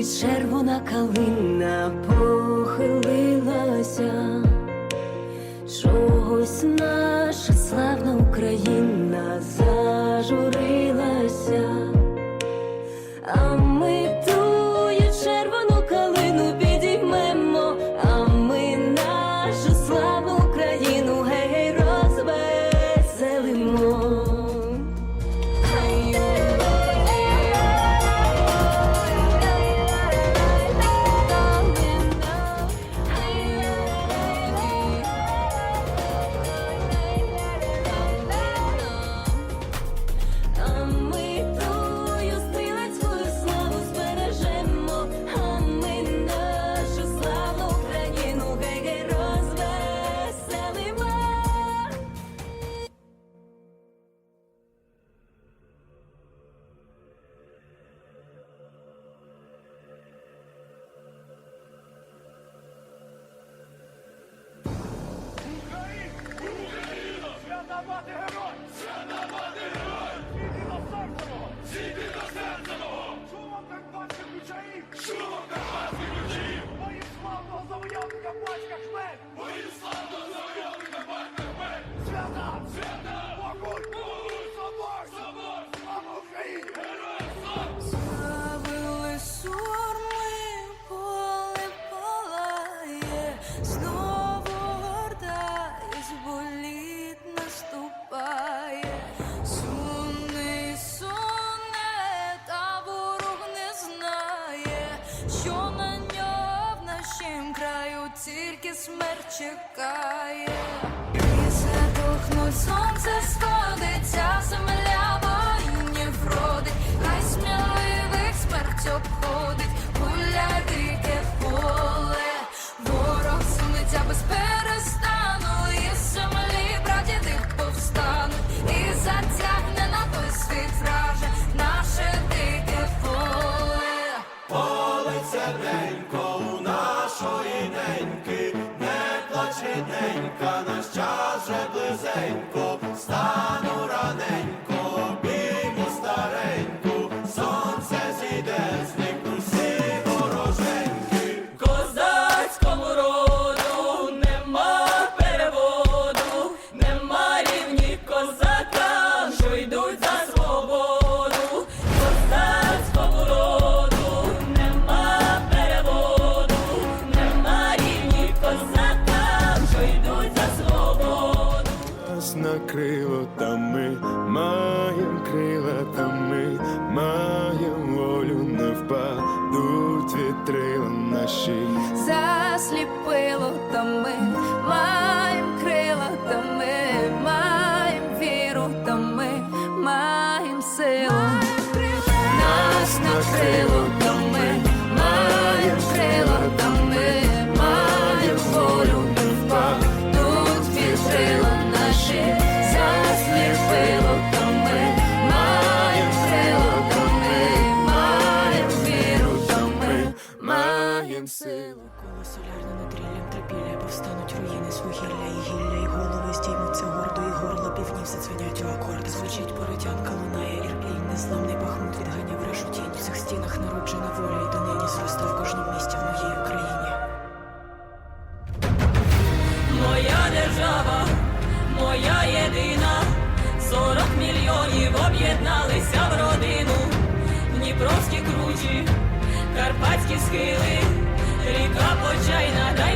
Місяць червона калина похилилася, чогось наш. about to hurt. Смерть чекає. І задохнуть сонце сходиться, земля воїнів родить, хай сміливих смерть обходить, гуляй дике поле, ворог сунеться без перестану, і землі прадіди повстануть, і затягне на той світ враже наше дике поле. Поле серденько у нашої неньки, плач рідненька, наш час вже близенько, стану крила, там ми маємо волю, не впадуть вітрила наші. засліпило, Солярне над ріллям трипілля повстануть руїни з вугілля і гілля, і голови здіймуться гордо, і горло півнів зацвинять у акорд. Звучить поротянка, лунає ірплінь, незламний бахмут відганяв решу тінь. В цих стінах народжена воля, і донині зросте в кожному місті в моїй Україні. Моя держава, моя єдина, сорок мільйонів об'єдналися в родину, Дніпровські кручі, карпатські схили, Река Почайна, дай